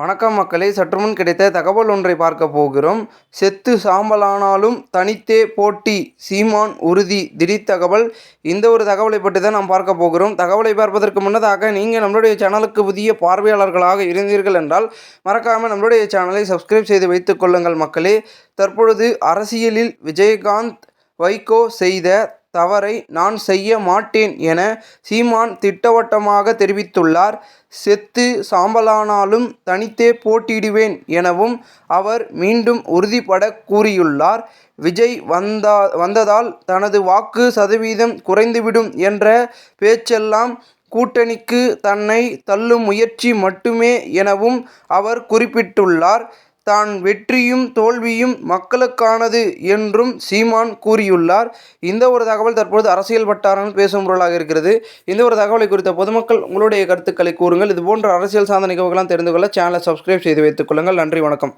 வணக்கம் மக்களே. சற்றுமுன் கிடைத்த தகவல் ஒன்றை பார்க்க போகிறோம். செத்து சாம்பலானாலும் தனித்தே போட்டி சீமான் உறுதி திடீர் தகவல். இந்த ஒரு தகவலை பற்றி தான் நாம் பார்க்க போகிறோம். தகவலை பார்ப்பதற்கு முன்னதாக நீங்கள் நம்மளுடைய சேனலுக்கு புதிய பார்வையாளர்களாக இருந்தீர்கள் என்றால் மறக்காமல் நம்மளுடைய சேனலை சப்ஸ்கிரைப் செய்து வைத்துக் கொள்ளுங்கள் மக்களே. தற்பொழுது அரசியலில் விஜயகாந்த் வைகோ செய்த தவறை நான் செய்ய மாட்டேன் என சீமான் திட்டவட்டமாக தெரிவித்துள்ளார். செத்து சாம்பலானாலும் தனித்தே போட்டியிடுவேன் எனவும் அவர் மீண்டும் உறுதிபட கூறியுள்ளார். விஜய் வந்தா வந்ததால் தனது வாக்கு சதவீதம் குறைந்துவிடும் என்ற பேச்செல்லாம் கூட்டணிக்கு தன்னை தள்ளும் முயற்சி மட்டுமே எனவும் அவர் குறிப்பிட்டுள்ளார். தான் வெற்றியும் தோல்வியும் மக்களுக்கானது என்றும் சீமான் கூறியுள்ளார். இந்த ஒரு தகவல் தற்பொழுது அரசியல் வட்டாரம் பேசும் பொருளாக இருக்கிறது. இந்த ஒரு தகவலை குறித்த பொதுமக்கள் உங்களுடைய கருத்துக்களை கூறுங்கள். இது போன்ற அரசியல் சார்ந்த நிகழ்வுகளாம் தெரிந்து கொள்ள சேனலை சப்ஸ்கிரைப் செய்து வைத்துக் கொள்ளுங்கள். நன்றி வணக்கம்.